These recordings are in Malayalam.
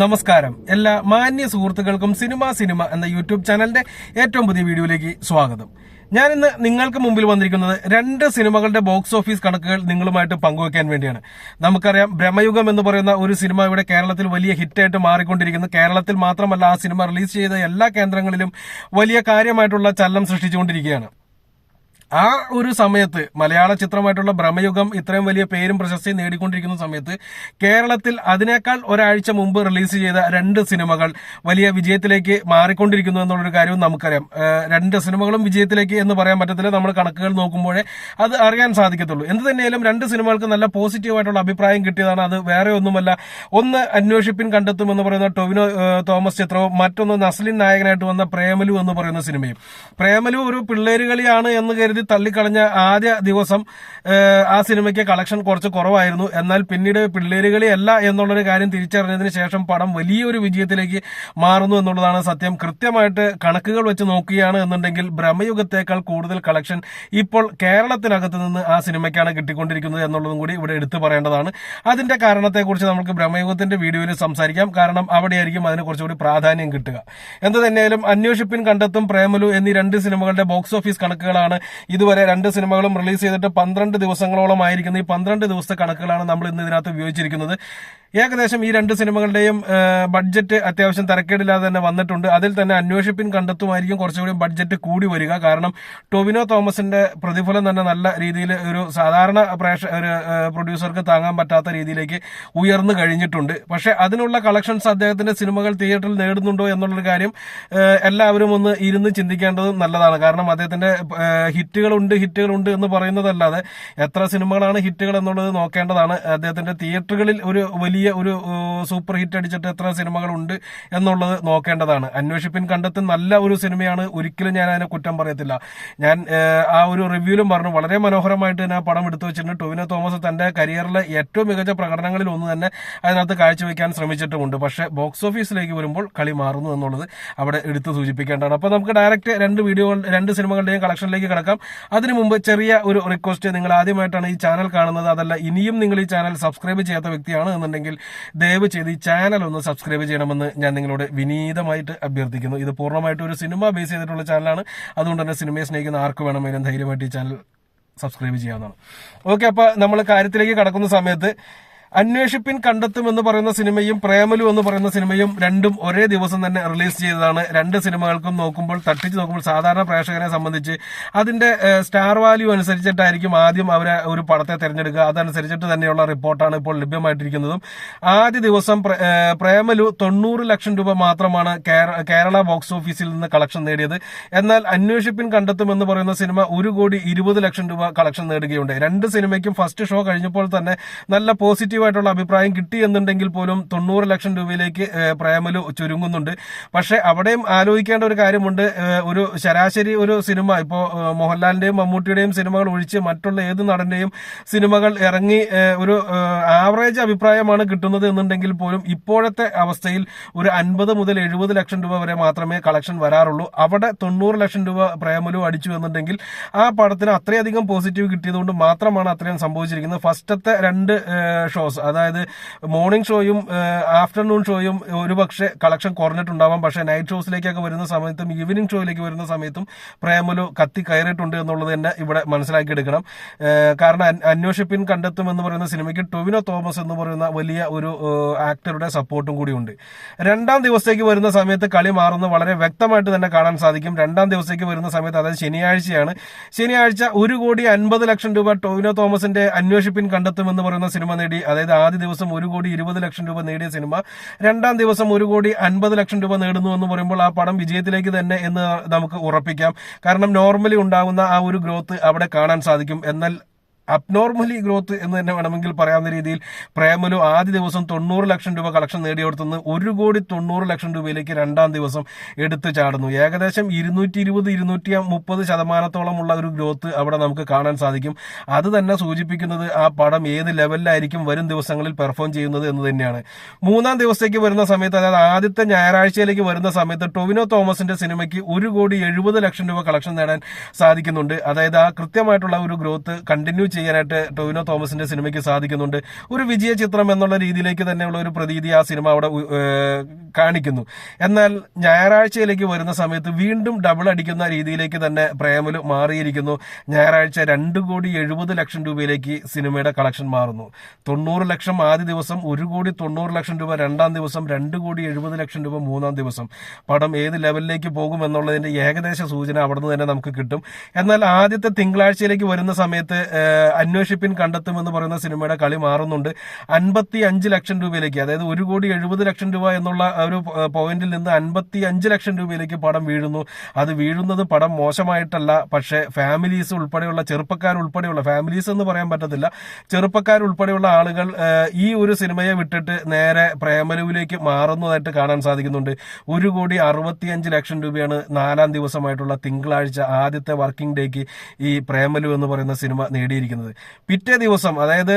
നമസ്കാരം. എല്ലാ മാന്യ സുഹൃത്തുക്കൾക്കും സിനിമ സിനിമ എന്ന യൂട്യൂബ് ചാനലിന്റെ ഏറ്റവും പുതിയ വീഡിയോയിലേക്ക് സ്വാഗതം. ഞാൻ ഇന്ന് നിങ്ങൾക്ക് മുമ്പിൽ വന്നിരിക്കുന്നത് രണ്ട് സിനിമകളുടെ ബോക്സ് ഓഫീസ് കണക്കുകൾ നിങ്ങളുമായിട്ട് പങ്കുവെക്കാൻ വേണ്ടിയാണ്. നമുക്കറിയാം ബ്രഹ്മയുഗം എന്ന് പറയുന്ന ഒരു സിനിമ ഇവിടെ കേരളത്തിൽ വലിയ ഹിറ്റായിട്ട് മാറിക്കൊണ്ടിരിക്കുന്നു. കേരളത്തിൽ മാത്രമല്ല ആ സിനിമ റിലീസ് ചെയ്ത എല്ലാ കേന്ദ്രങ്ങളിലും വലിയ കാര്യമായിട്ടുള്ള ചലനം സൃഷ്ടിച്ചുകൊണ്ടിരിക്കുകയാണ്. ആ ഒരു സമയത്ത് മലയാള ചിത്രമായിട്ടുള്ള ഭ്രമയുഗം ഇത്രയും വലിയ പേരും പ്രശസ്തി നേടിക്കൊണ്ടിരിക്കുന്ന സമയത്ത് കേരളത്തിൽ അതിനേക്കാൾ ഒരാഴ്ച മുമ്പ് റിലീസ് ചെയ്ത രണ്ട് സിനിമകൾ വലിയ വിജയത്തിലേക്ക് മാറിക്കൊണ്ടിരിക്കുന്നു എന്നുള്ളൊരു കാര്യവും നമുക്കറിയാം. രണ്ട് സിനിമകളും വിജയത്തിലേക്ക് എന്ന് പറയാൻ പറ്റത്തില്ല. നമ്മൾ കണക്കുകൾ നോക്കുമ്പോഴേ അത് അറിയാൻ സാധിക്കത്തുള്ളൂ. എന്ത് തന്നെയാലും രണ്ട് സിനിമകൾക്ക് നല്ല പോസിറ്റീവായിട്ടുള്ള അഭിപ്രായം കിട്ടിയതാണ്. അത് വേറെ ഒന്നുമല്ല. ഒന്ന് അന്വേഷിപ്പിൻ കണ്ടെത്തും എന്ന് പറയുന്ന ടൊവിനോ തോമസ് ചിത്രവും മറ്റൊന്ന് നസ്ലിൻ നായകനായിട്ട് വന്ന പ്രേമലു എന്ന് പറയുന്ന സിനിമയും. പ്രേമലു ഒരു പിള്ളേരുകളിയാണ് എന്ന് കരുതി തള്ളിക്കളഞ്ഞ ആദ്യ ദിവസം ആ സിനിമയ്ക്ക് കളക്ഷൻ കുറച്ച് കുറവായിരുന്നു. എന്നാൽ പിന്നീട് പിള്ളേരുകളി അല്ല എന്നുള്ളൊരു കാര്യം തിരിച്ചറിഞ്ഞതിന് ശേഷം പടം വലിയൊരു വിജയത്തിലേക്ക് മാറുന്നു എന്നുള്ളതാണ് സത്യം. കൃത്യമായിട്ട് കണക്കുകൾ വെച്ച് നോക്കുകയാണ് എന്നുണ്ടെങ്കിൽ ബ്രഹ്മയുഗത്തേക്കാൾ കൂടുതൽ കളക്ഷൻ ഇപ്പോൾ കേരളത്തിനകത്ത് നിന്ന് ആ സിനിമയ്ക്കാണ് കിട്ടിക്കൊണ്ടിരിക്കുന്നത് എന്നുള്ളതും കൂടി ഇവിടെ എടുത്തു പറയേണ്ടതാണ്. അതിന്റെ കാരണത്തെക്കുറിച്ച് നമുക്ക് ബ്രഹ്മയുഗത്തിന്റെ വീഡിയോയിൽ സംസാരിക്കാം. കാരണം അവിടെയായിരിക്കും അതിന് കുറച്ചുകൂടി പ്രാധാന്യം കിട്ടുക. എന്ത് തന്നെയായാലും അന്വേഷിപ്പിൻ കണ്ടെത്തും പ്രേമലു എന്നീ രണ്ട് സിനിമകളുടെ ബോക്സ് ഓഫീസ് കണക്കുകളാണ് ഇതുവരെ രണ്ട് സിനിമകളും റിലീസ് ചെയ്തിട്ട് പന്ത്രണ്ട് ദിവസങ്ങളോളം ആയിരിക്കുന്ന ഈ പന്ത്രണ്ട് ദിവസത്തെ കണക്കുകളാണ് നമ്മൾ ഇന്ന് ഇതിനകത്ത് ഉപയോഗിച്ചിരിക്കുന്നത്. ഏകദേശം ഈ രണ്ട് സിനിമകളുടെയും ബഡ്ജറ്റ് അത്യാവശ്യം തരക്കേടില്ലാതെ തന്നെ വന്നിട്ടുണ്ട്. അതിൽ തന്നെ അന്വേഷിപ്പിൻ കണ്ടെത്തുമായിരിക്കും കുറച്ചുകൂടി ബഡ്ജറ്റ് കൂടി വരിക. കാരണം ടൊവിനോ തോമസിന്റെ പ്രതിഫലം തന്നെ നല്ല രീതിയിൽ ഒരു സാധാരണ പ്രേക്ഷ ഒരു പ്രൊഡ്യൂസർക്ക് താങ്ങാൻ പറ്റാത്ത രീതിയിലേക്ക് ഉയർന്നു കഴിഞ്ഞിട്ടുണ്ട്. പക്ഷേ അതിനുള്ള കളക്ഷൻസ് അദ്ദേഹത്തിന്റെ സിനിമകൾ തിയേറ്ററിൽ നേടുന്നുണ്ടോ എന്നുള്ളൊരു കാര്യം എല്ലാവരും ഒന്ന് ഇരുന്ന് ചിന്തിക്കേണ്ടത് നല്ലതാണ്. കാരണം അദ്ദേഹത്തിന്റെ ഏഹ്, ഹിറ്റുകളുണ്ട് ഹിറ്റുകളുണ്ട് എന്ന് പറയുന്നതല്ലാതെ എത്ര സിനിമകളാണ് ഹിറ്റുകൾ എന്നുള്ളത് നോക്കേണ്ടതാണ്. അദ്ദേഹത്തിന്റെ തിയേറ്ററുകളിൽ ഒരു വലിയ ഒരു സൂപ്പർ ഹിറ്റ് അടിച്ചിട്ട് എത്ര സിനിമകളുണ്ട് എന്നുള്ളത് നോക്കേണ്ടതാണ്. അന്വേഷിപ്പിൻ കണ്ടെത്തി നല്ല ഒരു സിനിമയാണ് ഒരിക്കലും ഞാൻ അതിനെ കുറ്റം പറയത്തില്ല. ഞാൻ ആ ഒരു റിവ്യൂലും പറഞ്ഞു. വളരെ മനോഹരമായിട്ട് തന്നെ ആ പടം എടുത്തു വെച്ചിട്ടുണ്ട്. ടൊവിനോ തോമസ് തന്റെ കരിയറിലെ ഏറ്റവും മികച്ച പ്രകടനങ്ങളിൽ ഒന്ന് തന്നെ അതിനകത്ത് കാഴ്ചവെക്കാൻ ശ്രമിച്ചിട്ടുമുണ്ട്. പക്ഷെ ബോക്സ് ഓഫീസിലേക്ക് വരുമ്പോൾ കളി മാറുന്നു എന്നുള്ളത് അവിടെ എടുത്തു സൂചിപ്പിക്കേണ്ടതാണ്. അപ്പോൾ നമുക്ക് ഡയറക്റ്റ് രണ്ട് വീഡിയോ രണ്ട് സിനിമകളുടെയും കളക്ഷനിലേക്ക് കിടക്കാം. അതിനു മുമ്പ് ചെറിയ ഒരു റിക്വസ്റ്റ് നിങ്ങൾ ആദ്യമായിട്ടാണ് ഈ ചാനൽ കാണുന്നത്. അതല്ല ഇനിയും നിങ്ങൾ ഈ ചാനൽ സബ്സ്ക്രൈബ് ചെയ്യാത്ത വ്യക്തിയാണ് എന്നുണ്ടെങ്കിൽ ദയവ് ചെയ്ത് ഈ ചാനൽ ഒന്ന് സബ്സ്ക്രൈബ് ചെയ്യണമെന്ന് ഞാൻ നിങ്ങളോട് വിനീതമായിട്ട് അഭ്യർത്ഥിക്കുന്നു. ഇത് പൂർണമായിട്ട് ഒരു സിനിമ ബേസ് ചെയ്തിട്ടുള്ള ചാനലാണ് അതുകൊണ്ട് തന്നെ സിനിമയെ സ്നേഹിക്കുന്ന ആർക്ക് വേണമെങ്കിലും ധൈര്യമായിട്ട് ഈ ചാനൽ സബ്സ്ക്രൈബ് ചെയ്യാവുന്നതാണ്. ഓക്കെ അപ്പൊ നമ്മൾ കാര്യത്തിലേക്ക് കടക്കുന്ന സമയത്ത് അന്വേഷിപ്പിൻ കണ്ടെത്തും എന്ന് പറയുന്ന സിനിമയും പ്രേമലു എന്ന് പറയുന്ന സിനിമയും രണ്ടും ഒരേ ദിവസം തന്നെ റിലീസ് ചെയ്തതാണ്. രണ്ട് സിനിമകൾക്കും നോക്കുമ്പോൾ തട്ടിച്ച് നോക്കുമ്പോൾ സാധാരണ പ്രേക്ഷകരെ സംബന്ധിച്ച് അതിന്റെ സ്റ്റാർ വാല്യൂ അനുസരിച്ചിട്ടായിരിക്കും ആദ്യം അവരെ ഒരു പടത്തെ തിരഞ്ഞെടുക്കുക. അതനുസരിച്ചിട്ട് തന്നെയുള്ള റിപ്പോർട്ടാണ് ഇപ്പോൾ ലഭ്യമായിട്ടിരിക്കുന്നതും. ആദ്യ ദിവസം പ്രേമലു തൊണ്ണൂറ് ലക്ഷം രൂപ മാത്രമാണ് കേരള ബോക്സ് ഓഫീസിൽ നിന്ന് കളക്ഷൻ നേടിയത്. എന്നാൽ അന്വേഷിപ്പിൻ കണ്ടെത്തും എന്ന് പറയുന്ന സിനിമ ഒരു കോടി ഇരുപത് ലക്ഷം രൂപ കളക്ഷൻ നേടുകയുണ്ട് രണ്ട് സിനിമയ്ക്കും ഫസ്റ്റ് ഷോ കഴിഞ്ഞപ്പോൾ തന്നെ നല്ല പോസിറ്റീവായിട്ടുള്ള അഭിപ്രായം കിട്ടി എന്നുണ്ടെങ്കിൽ പോലും തൊണ്ണൂറ് ലക്ഷം രൂപയിലേക്ക് പ്രേമൽ ചുരുങ്ങുന്നുണ്ട്. പക്ഷേ അവിടെയും ആലോചിക്കേണ്ട ഒരു കാര്യമുണ്ട്. ഒരു ശരാശരി ഒരു സിനിമ ഇപ്പോൾ മോഹൻലാലിന്റെയും മമ്മൂട്ടിയുടെയും സിനിമകൾ ഒഴിച്ച് മറ്റുള്ള ഏത് നടന്റെയും സിനിമകൾ ഇറങ്ങി ഒരു ആവറേജ് അഭിപ്രായമാണ് കിട്ടുന്നത് എന്നുണ്ടെങ്കിൽ പോലും ഇപ്പോഴത്തെ അവസ്ഥയിൽ ഒരു അൻപത് മുതൽ എഴുപത് ലക്ഷം രൂപ വരെ മാത്രമേ കളക്ഷൻ വരാറുള്ളൂ. അവിടെ തൊണ്ണൂറ് ലക്ഷം രൂപ പ്രേമലു അടിച്ചു എന്നുണ്ടെങ്കിൽ ആ പടത്തിന് അത്രയധികം പോസിറ്റീവ് കിട്ടിയതുകൊണ്ട് മാത്രമാണ് അത്രയും സംഭവിച്ചിരിക്കുന്നത്. ഫസ്റ്റത്തെ രണ്ട് ഷോസ് അതായത് മോർണിംഗ് ഷോയും ആഫ്റ്റർനൂൺ ഷോയും ഒരുപക്ഷെ കളക്ഷൻ കുറഞ്ഞിട്ടുണ്ടാവാം. പക്ഷേ നൈറ്റ് ഷോസിലേക്കൊക്കെ വരുന്ന സമയത്തും ഈവനിങ് ഷോയിലേക്ക് വരുന്ന സമയത്തും പ്രേമലു കത്തി കയറിയിട്ടുണ്ട് എന്നുള്ളത് തന്നെ ഇവിടെ മനസ്സിലാക്കിയെടുക്കണം. എടുക്കണം കാരണം അന്വേഷിപ്പിൻ കണ്ടെത്തും എന്ന് പറയുന്ന സിനിമയ്ക്ക് ടൊവിനോ തോമസ് എന്ന് പറയുന്ന വലിയ ഒരു ആക്ടറുടെ സപ്പോർട്ടും കൂടിയുണ്ട് രണ്ടാം ദിവസത്തേക്ക് വരുന്ന സമയത്ത് കളി മാറുന്നത് വളരെ വ്യക്തമായിട്ട് തന്നെ കാണാൻ സാധിക്കും. രണ്ടാം ദിവസത്തേക്ക് വരുന്ന സമയത്ത് അതായത് ശനിയാഴ്ചയാണ്. ശനിയാഴ്ച ഒരു കോടി അൻപത് ലക്ഷം രൂപ ടൊവിനോ തോമസിന്റെ അന്വേഷിപ്പിൻ കണ്ടെത്തും എന്ന് പറയുന്ന സിനിമ നേടി അതായത് ആദ്യ ദിവസം ഒരു കോടി ഇരുപത് ലക്ഷം രൂപ നേടിയ സിനിമ രണ്ടാം ദിവസം ഒരു കോടി അൻപത് ലക്ഷം രൂപ നേടുന്നു എന്ന് പറയുമ്പോൾ ആ പടം വിജയത്തിലേക്ക് തന്നെ എന്ന് നമുക്ക് ഉറപ്പിക്കാം. കാരണം നോർമലി ഉണ്ടാകുന്ന ആ ഒരു ഗ്രോത്ത് അവിടെ കാണാൻ സാധിക്കും. എന്നാൽ അബ്നോർമലി ഗ്രോത്ത് എന്ന് തന്നെ വേണമെങ്കിൽ പറയാവുന്ന രീതിയിൽ പ്രേമലു ആദ്യ ദിവസം തൊണ്ണൂറ് ലക്ഷം രൂപ കളക്ഷൻ നേടിയെടുത്തുനിന്ന് ഒരു കോടി തൊണ്ണൂറ് ലക്ഷം രൂപയിലേക്ക് രണ്ടാം ദിവസം എടുത്തു ചാടുന്നു. ഏകദേശം ഇരുന്നൂറ്റി ഇരുപത് ഇരുന്നൂറ്റി മുപ്പത് ശതമാനത്തോളമുള്ള ഒരു ഗ്രോത്ത് അവിടെ നമുക്ക് കാണാൻ സാധിക്കും. അത് തന്നെ സൂചിപ്പിക്കുന്നത് ആ പടം ഏത് ലെവലിലായിരിക്കും വരും ദിവസങ്ങളിൽ പെർഫോം ചെയ്യുന്നത് എന്ന് തന്നെയാണ്. മൂന്നാം ദിവസത്തേക്ക് വരുന്ന സമയത്ത് അതായത് ആദ്യത്തെ ഞായറാഴ്ചയിലേക്ക് വരുന്ന സമയത്ത് ടൊവിനോ തോമസിന്റെ സിനിമയ്ക്ക് ഒരു കോടി എഴുപത് ലക്ഷം രൂപ കളക്ഷൻ നേടാൻ സാധിക്കുന്നുണ്ട്. അതായത് ആ കൃത്യമായിട്ടുള്ള ഒരു ഗ്രോത്ത് കണ്ടിന്യൂ ചെയ്യാനായിട്ട് ടോവിനോ തോമസിന്റെ സിനിമയ്ക്ക് സാധിക്കുന്നുണ്ട്. ഒരു വിജയ ചിത്രം എന്നുള്ള രീതിയിലേക്ക് തന്നെയുള്ള ഒരു പ്രതീതി ആ സിനിമ അവിടെ കാണിക്കുന്നു. എന്നാൽ ഞായറാഴ്ചയിലേക്ക് വരുന്ന സമയത്ത് വീണ്ടും ഡബിൾ അടിക്കുന്ന രീതിയിലേക്ക് തന്നെ പ്രേമലു മാറിയിരിക്കുന്നു. ഞായറാഴ്ച രണ്ട് കോടി എഴുപത് ലക്ഷം രൂപയിലേക്ക് സിനിമയുടെ കളക്ഷൻ മാറുന്നു. തൊണ്ണൂറ് ലക്ഷം ആദ്യ ദിവസം ഒരു കോടി തൊണ്ണൂറ് ലക്ഷം രൂപ രണ്ടാം ദിവസം രണ്ട് കോടി എഴുപത് ലക്ഷം രൂപ മൂന്നാം ദിവസം. പടം ഏത് ലെവലിലേക്ക് പോകും എന്നുള്ളതിന്റെ ഏകദേശ സൂചന അവിടെ നിന്ന് തന്നെ നമുക്ക് കിട്ടും. എന്നാൽ ആദ്യത്തെ തിങ്കളാഴ്ചയിലേക്ക് വരുന്ന സമയത്ത് അന്വേഷിപ്പിൻ കണ്ടെത്തുമെന്ന് പറയുന്ന സിനിമയുടെ കളി മാറുന്നുണ്ട്. അൻപത്തി അഞ്ച് ലക്ഷം രൂപയിലേക്ക് അതായത് ഒരു കോടി എഴുപത് ലക്ഷം രൂപ എന്നുള്ള ഒരു പോയിന്റിൽ നിന്ന് അൻപത്തി അഞ്ച് ലക്ഷം രൂപയിലേക്ക് പടം വീഴുന്നു. അത് വീഴുന്നത് പടം മോശമായിട്ടല്ല പക്ഷേ ഫാമിലീസ് ഉൾപ്പെടെയുള്ള ചെറുപ്പക്കാർ ഉൾപ്പെടെയുള്ള ഫാമിലീസ് എന്ന് പറയാൻ പറ്റത്തില്ല ചെറുപ്പക്കാർ ഉൾപ്പെടെയുള്ള ആളുകൾ ഈ ഒരു സിനിമയെ വിട്ടിട്ട് നേരെ പ്രേമലുവിലേക്ക് മാറുന്നതായിട്ട് കാണാൻ സാധിക്കുന്നുണ്ട്. ഒരു കോടി അറുപത്തിയഞ്ച് ലക്ഷം രൂപയാണ് നാലാം ദിവസമായിട്ടുള്ള തിങ്കളാഴ്ച ആദ്യത്തെ വർക്കിംഗ് ഡേക്ക് ഈ പ്രേമലു എന്ന് പറയുന്ന സിനിമ നേടിയിരിക്കുന്നത്. പിറ്റേ ദിവസം അതായത്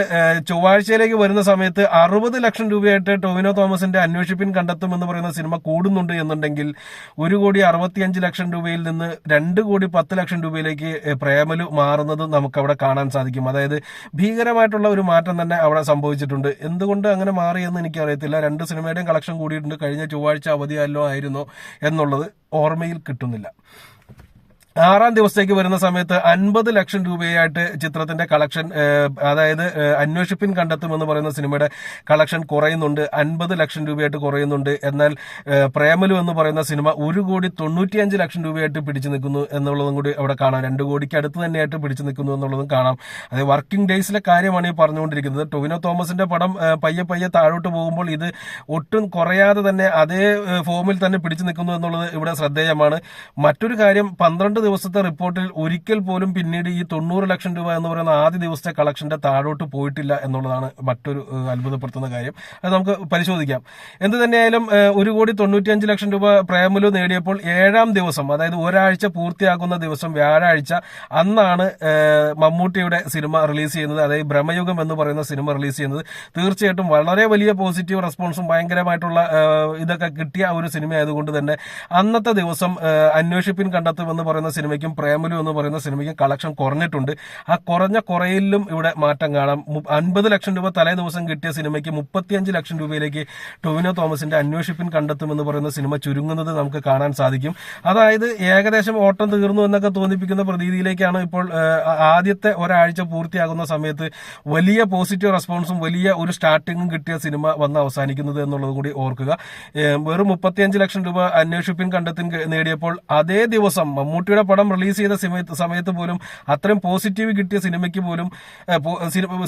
ചൊവ്വാഴ്ചയിലേക്ക് വരുന്ന സമയത്ത് അറുപത് ലക്ഷം രൂപയായിട്ട് ടോവിനോ തോമസിന്റെ അന്വേഷിപ്പിൻ കണ്ടെത്തും എന്ന് പറയുന്ന സിനിമ കൂടുന്നുണ്ട് എന്നുണ്ടെങ്കിൽ ഒരു കോടി അറുപത്തിയഞ്ച് ലക്ഷം രൂപയിൽ നിന്ന് രണ്ട് കോടി പത്ത് ലക്ഷം രൂപയിലേക്ക് പ്രേമലു മാറുന്നത് നമുക്കവിടെ കാണാൻ സാധിക്കും. അതായത് ഭീകരമായിട്ടുള്ള ഒരു മാറ്റം തന്നെ അവിടെ സംഭവിച്ചിട്ടുണ്ട്. എന്തുകൊണ്ട് അങ്ങനെ മാറിയെന്ന് എനിക്കറിയത്തില്ല. രണ്ട് സിനിമയുടെയും കളക്ഷൻ കൂടിയിട്ടുണ്ട്. കഴിഞ്ഞ ചൊവ്വാഴ്ച അവധിയല്ലോ ആയിരുന്നോ എന്നുള്ളത് ഓർമ്മയിൽ കിട്ടുന്നില്ല. ആറാം ദിവസത്തേക്ക് വരുന്ന സമയത്ത് അൻപത് ലക്ഷം രൂപയായിട്ട് ചിത്രത്തിന്റെ കളക്ഷൻ അതായത് അന്വേഷിപ്പിൻ കണ്ടെത്തും എന്ന് പറയുന്ന സിനിമയുടെ കളക്ഷൻ കുറയുന്നുണ്ട്. അൻപത് ലക്ഷം രൂപയായിട്ട് കുറയുന്നുണ്ട്. എന്നാൽ പ്രേമലു എന്ന് പറയുന്ന സിനിമ ഒരു കോടി തൊണ്ണൂറ്റിയഞ്ച് ലക്ഷം രൂപയായിട്ട് പിടിച്ചു നിൽക്കുന്നു എന്നുള്ളതും കൂടി അവിടെ കാണാം. രണ്ട് കോടിക്ക് അടുത്ത് തന്നെയായിട്ട് പിടിച്ചു നിൽക്കുന്നു എന്നുള്ളതും കാണാം. അതായത് വർക്കിംഗ് ഡേയ്സിലെ കാര്യമാണ് ഈ പറഞ്ഞുകൊണ്ടിരിക്കുന്നത്. ടൊവിനോ തോമസിന്റെ പടം പയ്യെ പയ്യെ താഴോട്ട് പോകുമ്പോൾ ഇത് ഒട്ടും കുറയാതെ തന്നെ അതേ ഫോമിൽ തന്നെ പിടിച്ചു നിൽക്കുന്നു എന്നുള്ളത് ഇവിടെ ശ്രദ്ധേയമാണ്. മറ്റൊരു കാര്യം പന്ത്രണ്ട് ദിവസത്തെ റിപ്പോർട്ടിൽ ഒരിക്കൽ പോലും പിന്നീട് ഈ തൊണ്ണൂറ് ലക്ഷം രൂപ എന്ന് പറയുന്ന ആദ്യ ദിവസത്തെ കളക്ഷന്റെ താഴോട്ട് പോയിട്ടില്ല എന്നുള്ളതാണ് മറ്റൊരു അത്ഭുതപ്പെടുത്തുന്ന കാര്യം. അത് നമുക്ക് പരിശോധിക്കാം. എന്ത് തന്നെയായാലും ഒരു കോടി തൊണ്ണൂറ്റിയഞ്ച് ലക്ഷം രൂപ പ്രേമലു നേടിയപ്പോൾ ഏഴാം ദിവസം അതായത് ഒരാഴ്ച പൂർത്തിയാകുന്ന ദിവസം വ്യാഴാഴ്ച അന്നാണ് മമ്മൂട്ടിയുടെ സിനിമ റിലീസ് ചെയ്യുന്നത്. അതായത് ബ്രഹ്മയുഗം എന്ന് പറയുന്ന സിനിമ റിലീസ് ചെയ്യുന്നത്. തീർച്ചയായിട്ടും വളരെ വലിയ പോസിറ്റീവ് റെസ്പോൺസും ഭയങ്കരമായിട്ടുള്ള ഇതൊക്കെ കിട്ടിയ ഒരു സിനിമ ആയതുകൊണ്ട് തന്നെ അന്നത്തെ ദിവസം അന്വേഷിപ്പിൻ കണ്ടെത്തും എന്ന് പറയുന്ന സിനിമയ്ക്കും പ്രേമലു എന്ന് പറയുന്ന സിനിമയ്ക്കും കളക്ഷൻ കുറഞ്ഞിട്ടുണ്ട്. ആ കുറഞ്ഞ കുറയിലും ഇവിടെ മാറ്റം കാണാം. അൻപത് ലക്ഷം രൂപ തലേ ദിവസം കിട്ടിയ സിനിമയ്ക്ക് മുപ്പത്തിയഞ്ച് ലക്ഷം രൂപയിലേക്ക് ടൊവിനോ തോമസിന്റെ അന്വേഷിപ്പിൻ കണ്ടെത്തുമെന്ന് പറയുന്ന സിനിമ ചുരുങ്ങുന്നത് നമുക്ക് കാണാൻ സാധിക്കും. അതായത് ഏകദേശം ഓട്ടം തീർന്നു എന്നൊക്കെ തോന്നിപ്പിക്കുന്ന പ്രതീതിയിലേക്കാണ് ഇപ്പോൾ ആദ്യത്തെ ഒരാഴ്ച പൂർത്തിയാകുന്ന സമയത്ത് വലിയ പോസിറ്റീവ് റെസ്പോൺസും വലിയ ഒരു സ്റ്റാർട്ടിങ്ങും കിട്ടിയ സിനിമ വന്ന് അവസാനിക്കുന്നത് എന്നുള്ളത് കൂടി ഓർക്കുക. വെറും മുപ്പത്തിയഞ്ച് ലക്ഷം രൂപ അന്വേഷിപ്പിൻ കണ്ടെത്തി നേടിയപ്പോൾ അതേ ദിവസം മമ്മൂട്ടിയുടെ പടം റിലീസ് ചെയ്ത സമയത്ത് സമയത്ത് പോലും അത്രയും പോസിറ്റീവ് കിട്ടിയ സിനിമയ്ക്ക് പോലും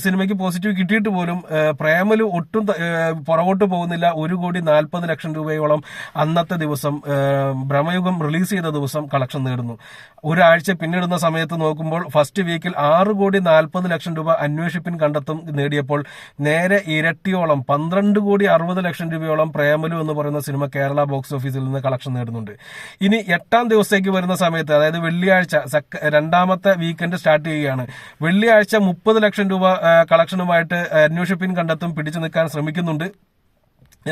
സിനിമയ്ക്ക് പോസിറ്റീവ് കിട്ടിയിട്ട് പോലും പ്രേമൽ ഒട്ടും പുറകോട്ട് പോകുന്നില്ല. ഒരു കോടി നാൽപ്പത് ലക്ഷം രൂപയോളം അന്നത്തെ ദിവസം ഭ്രമയുഗം റിലീസ് ചെയ്ത ദിവസം കളക്ഷൻ നേടുന്നു. ഒരാഴ്ച പിന്നിടുന്ന സമയത്ത് നോക്കുമ്പോൾ ഫസ്റ്റ് വീക്കിൽ ആറ് കോടി നാൽപ്പത് ലക്ഷം രൂപ അന്വേഷിപ്പിൻ കണ്ടെത്തും നേടിയപ്പോൾ നേരെ ഇരട്ടിയോളം പന്ത്രണ്ട് കോടി അറുപത് ലക്ഷം രൂപയോളം പ്രേമലു എന്ന് പറയുന്ന സിനിമ കേരള ബോക്സ് ഓഫീസിൽ നിന്ന് കളക്ഷൻ നേടുന്നുണ്ട്. ഇനി എട്ടാം ദിവസത്തേക്ക് വരുന്ന സമയത്ത് അതായത് വെള്ളിയാഴ്ച രണ്ടാമത്തെ വീക്കെൻഡ് സ്റ്റാർട്ട് ചെയ്യുകയാണ്. വെള്ളിയാഴ്ച മുപ്പത് ലക്ഷം രൂപ കളക്ഷനുമായിട്ട് അന്വേഷിപ്പിൻ കണ്ടെത്തും പിടിച്ചു നിൽക്കാൻ ശ്രമിക്കുന്നുണ്ട്.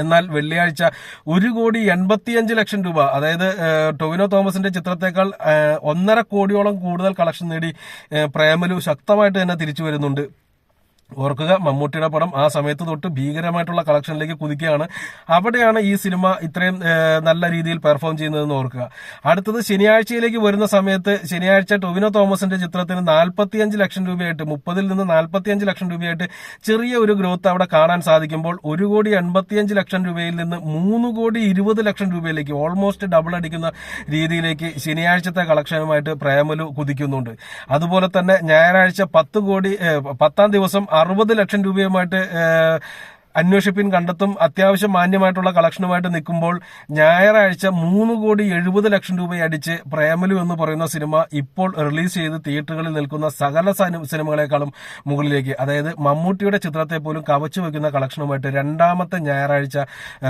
എന്നാൽ വെള്ളിയാഴ്ച ഒരു കോടി എൺപത്തിയഞ്ച് ലക്ഷം രൂപ അതായത് ടൊവിനോ തോമസിന്റെ ചിത്രത്തെക്കാൾ ഒന്നര കോടിയോളം കൂടുതൽ കളക്ഷൻ നേടി പ്രേമലു ശക്തമായിട്ട് തന്നെ തിരിച്ചു വരുന്നുണ്ട്. ഓർക്കുക മമ്മൂട്ടിയുടെ പടം ആ സമയത്ത് തൊട്ട് ഭീകരമായിട്ടുള്ള കളക്ഷനിലേക്ക് കുതിക്കുകയാണ്. അവിടെയാണ് ഈ സിനിമ ഇത്രയും നല്ല രീതിയിൽ പെർഫോം ചെയ്യുന്നതെന്ന് ഓർക്കുക. അടുത്തത് ശനിയാഴ്ചയിലേക്ക് വരുന്ന സമയത്ത് ശനിയാഴ്ച ടൊവിനോ തോമസിന്റെ ചിത്രത്തിന് നാൽപ്പത്തിയഞ്ച് ലക്ഷം രൂപയായിട്ട് മുപ്പതിൽ നിന്ന് നാൽപ്പത്തിയഞ്ച് ലക്ഷം രൂപയായിട്ട് ചെറിയ ഒരു ഗ്രോത്ത് അവിടെ കാണാൻ സാധിക്കുമ്പോൾ ഒരു കോടി എൺപത്തിയഞ്ച് ലക്ഷം രൂപയിൽ നിന്ന് മൂന്ന് കോടി ഇരുപത് ലക്ഷം രൂപയിലേക്ക് ഓൾമോസ്റ്റ് ഡബിൾ അടിക്കുന്ന രീതിയിലേക്ക് ശനിയാഴ്ചത്തെ കളക്ഷനുമായിട്ട് പ്രേമലു കുതിക്കുന്നുണ്ട്. അതുപോലെ തന്നെ ഞായറാഴ്ച പത്ത് കോടി പത്താം ദിവസം അറുപത് ലക്ഷം രൂപയുമായിട്ട് അന്വേഷിപ്പിൻ കണ്ടെത്തും അത്യാവശ്യം മാന്യമായിട്ടുള്ള കളക്ഷനുമായിട്ട് നിൽക്കുമ്പോൾ ഞായറാഴ്ച മൂന്ന് കോടി എഴുപത് ലക്ഷം രൂപയടിച്ച് പ്രേമലു എന്ന് പറയുന്ന സിനിമ ഇപ്പോൾ റിലീസ് ചെയ്ത് തിയേറ്ററുകളിൽ നിൽക്കുന്ന സകല സനി- സിനിമകളെക്കാളും മുകളിലേക്ക്. അതായത് മമ്മൂട്ടിയുടെ ചിത്രത്തെ പോലും കവച്ചു വെക്കുന്ന കളക്ഷനുമായിട്ട് രണ്ടാമത്തെ ഞായറാഴ്ച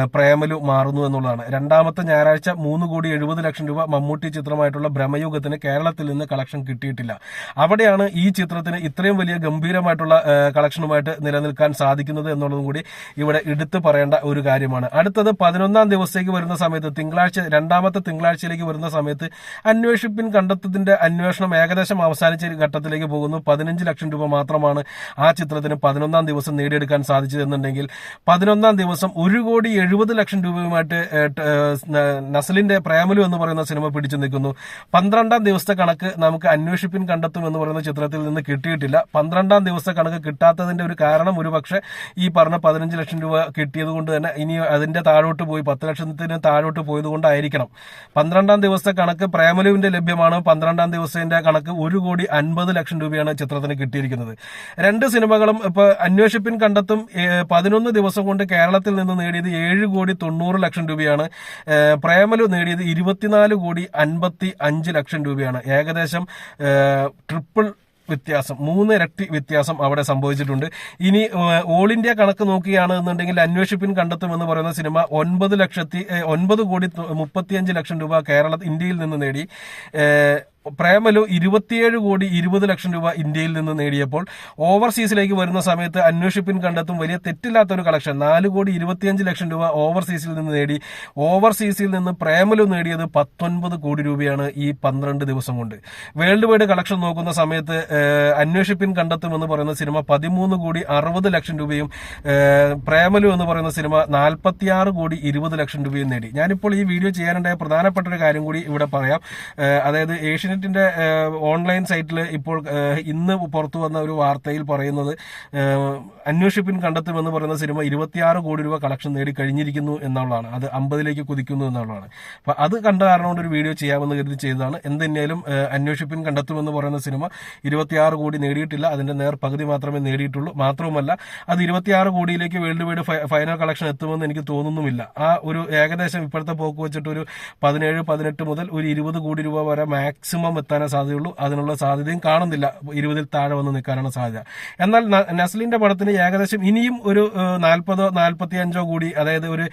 പ്രേമലു മാറുന്നു എന്നുള്ളതാണ്. രണ്ടാമത്തെ ഞായറാഴ്ച മൂന്ന് കോടി എഴുപത് ലക്ഷം രൂപ മമ്മൂട്ടി ചിത്രമായിട്ടുള്ള ഭ്രമയുഗത്തിന് കേരളത്തിൽ നിന്ന് കളക്ഷൻ കിട്ടിയിട്ടില്ല. അവിടെയാണ് ഈ ചിത്രത്തിന് ഇത്രയും വലിയ ഗംഭീരമായിട്ടുള്ള കളക്ഷനുമായിട്ട് നിലനിൽക്കാൻ സാധിക്കുന്നത് എന്നുള്ളതും കൂടി ഇവിടെ എടുത്തു പറയേണ്ട ഒരു കാര്യമാണ്. അടുത്തത് പതിനൊന്നാം ദിവസത്തേക്ക് വരുന്ന സമയത്ത് തിങ്കളാഴ്ച രണ്ടാമത്തെ തിങ്കളാഴ്ചയിലേക്ക് വരുന്ന സമയത്ത് അന്വേഷിപ്പിൻ കണ്ടെത്തത്തിന്റെ അന്വേഷണം ഏകദേശം അവസാനിച്ച ഘട്ടത്തിലേക്ക് പോകുന്നു. പതിനഞ്ച് ലക്ഷം രൂപ മാത്രമാണ് ആ ചിത്രത്തിന് പതിനൊന്നാം ദിവസം നേടിയെടുക്കാൻ സാധിച്ചതെന്നുണ്ടെങ്കിൽ പതിനൊന്നാം ദിവസം ഒരു കോടി എഴുപത് ലക്ഷം രൂപയുമായിട്ട് നസലിന്റെ പ്രേമലു എന്ന് പറയുന്ന സിനിമ പിടിച്ചു നിൽക്കുന്നു. പന്ത്രണ്ടാം ദിവസത്തെ കണക്ക് നമുക്ക് അന്വേഷിപ്പിൻ കണ്ടെത്തും എന്ന് പറയുന്ന ചിത്രത്തിൽ നിന്ന് കിട്ടിയിട്ടില്ല. പന്ത്രണ്ടാം ദിവസത്തെ കണക്ക് കിട്ടാത്തതിന്റെ ഒരു കാരണം ഒരുപക്ഷെ ഈ പറഞ്ഞ പതിനഞ്ച് ലക്ഷം രൂപ കിട്ടിയത് കൊണ്ട് തന്നെ ഇനി അതിന്റെ താഴോട്ട് പോയി പത്ത് ലക്ഷത്തിന് താഴോട്ട് പോയത് കൊണ്ടായിരിക്കണം. പന്ത്രണ്ടാം ദിവസത്തെ കണക്ക് പ്രേമലുവിന്റെ ലഭ്യമാണ്. പന്ത്രണ്ടാം ദിവസത്തിന്റെ കണക്ക് ഒരു കോടി അൻപത് ലക്ഷം രൂപയാണ് ചിത്രത്തിന് കിട്ടിയിരിക്കുന്നത്. രണ്ട് സിനിമകളും ഇപ്പൊ അന്വേഷിപ്പിൻ കണ്ടെത്തും പതിനൊന്ന് ദിവസം കൊണ്ട് കേരളത്തിൽ നിന്ന് നേടിയത് ഏഴ് കോടി തൊണ്ണൂറ് ലക്ഷം രൂപയാണ്. പ്രേമലു നേടിയത് ഇരുപത്തിനാല് കോടി അൻപത്തി അഞ്ച് ലക്ഷം രൂപയാണ്. ഏകദേശം ട്രിപ്പിൾ വ്യത്യാസം. മൂന്നിരട്ടി വ്യത്യാസം അവിടെ സംഭവിച്ചിട്ടുണ്ട്. ഇനി ഓൾ ഇന്ത്യ കണക്ക് നോക്കുകയാണ് എന്നുണ്ടെങ്കിൽ അന്വേഷിപ്പിൻ കണ്ടെത്തുമെന്ന് പറയുന്ന സിനിമ ഒൻപത് ലക്ഷത്തി ഒൻപത് കോടി മുപ്പത്തിയഞ്ച് ലക്ഷം രൂപ കേരള ഇന്ത്യയിൽ നിന്ന് നേടി. പ്രേമലു ഇരുപത്തിയേഴ് കോടി ഇരുപത് ലക്ഷം രൂപ ഇന്ത്യയിൽ നിന്ന് നേടിയപ്പോൾ ഓവർസീസിലേക്ക് വരുന്ന സമയത്ത് അന്വേഷിപ്പിൻ കണ്ടെത്തും വലിയ തെറ്റില്ലാത്ത ഒരു കളക്ഷൻ. നാല് കോടി ഇരുപത്തിയഞ്ച് ലക്ഷം രൂപ ഓവർസീസിൽ നിന്ന് നേടി. ഓവർസീസിൽ നിന്ന് പ്രേമലു നേടിയത് പത്തൊൻപത് കോടി രൂപയാണ് ഈ പന്ത്രണ്ട് ദിവസം കൊണ്ട്. വേൾഡ് വൈഡ് കളക്ഷൻ നോക്കുന്ന സമയത്ത് അന്വേഷിപ്പിൻ കണ്ടെത്തും എന്ന് പറയുന്ന സിനിമ പതിമൂന്ന് കോടി അറുപത് ലക്ഷം രൂപയും പ്രേമലു എന്ന് പറയുന്ന സിനിമ നാൽപ്പത്തിയാറ് കോടി ഇരുപത് ലക്ഷം രൂപയും നേടി. ഞാനിപ്പോൾ ഈ വീഡിയോ ചെയ്യാനുണ്ടായ പ്രധാനപ്പെട്ട ഒരു കാര്യം കൂടി ഇവിടെ പറയാം. അതായത് ഏഷ്യനെറ്റിന്റെ ഏഹ്, ഓൺലൈൻ സൈറ്റിൽ ഇപ്പോൾ ഇന്ന് പുറത്തു വന്ന ഒരു വാർത്തയിൽ പറയുന്നത് അന്വേഷിപ്പിൻ കണ്ടെത്തുമെന്ന് പറയുന്ന സിനിമ ഇരുപത്തിയാറ് കോടി രൂപ കളക്ഷൻ നേടി കഴിഞ്ഞിരിക്കുന്നു എന്നുള്ളതാണ്. അത് അമ്പതിലേക്ക് കുതിക്കുന്നു എന്നുള്ളതാണ്. അപ്പൊ അത് കണ്ട കാരണം കൊണ്ട് ഒരു വീഡിയോ ചെയ്യാമെന്ന് കരുതി ചെയ്തതാണ്. എന്തെന്നാലും അന്വേഷിപ്പിൻ കണ്ടെത്തുമെന്ന് പറയുന്ന സിനിമ ഇരുപത്തിയാറ് കോടി നേടിയിട്ടില്ല. അതിന്റെ നേർ പകുതി മാത്രമേ നേടിയിട്ടുള്ളൂ. മാത്രവുമല്ല അത് ഇരുപത്തിയാറ് കോടിയിലേക്ക് വേൾഡ് വൈഡ് ഫൈനൽ കളക്ഷൻ എത്തുമെന്ന് എനിക്ക് തോന്നുന്നുമില്ല. ആ ഒരു ഏകദേശം ഇപ്പോഴത്തെ പോക്ക് വെച്ചിട്ട് ഒരു പതിനേഴ് പതിനെട്ട് മുതൽ ഒരു ഇരുപത് കോടി രൂപ വരെ മാക്സിമം എത്താനേ സാധ്യതയുള്ളൂ. അതിനുള്ള സാധ്യതയും കാണുന്നില്ല. ഇരുപതിൽ താഴെ വന്ന് നിൽക്കാനാണ് സാധ്യത. എന്നാൽ നസ്ലിന്റെ പടത്തിന് ഏകദേശം ഇനിയും ഒരു നാൽപ്പതോ നാൽപ്പത്തി അഞ്ചോ കൂടി അതായത് ഒരു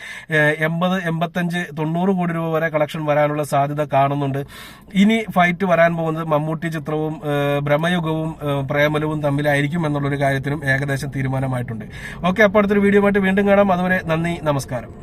എൺപത് എൺപത്തഞ്ച് തൊണ്ണൂറ് കോടി രൂപ വരെ കളക്ഷൻ വരാനുള്ള സാധ്യത കാണുന്നുണ്ട്. ഇനി ഫൈറ്റ് വരാൻ പോകുന്നത് മമ്മൂട്ടി ചിത്രവും ഭ്രമയുഗവും പ്രേമലവും തമ്മിലായിരിക്കും എന്നുള്ളൊരു കാര്യത്തിനും ഏകദേശം തീരുമാനമായിട്ടുണ്ട്. ഓക്കെ അപ്പോൾ അടുത്തൊരു വീഡിയോ ആയിട്ട് വീണ്ടും കാണാം. അതുവരെ നന്ദി നമസ്കാരം.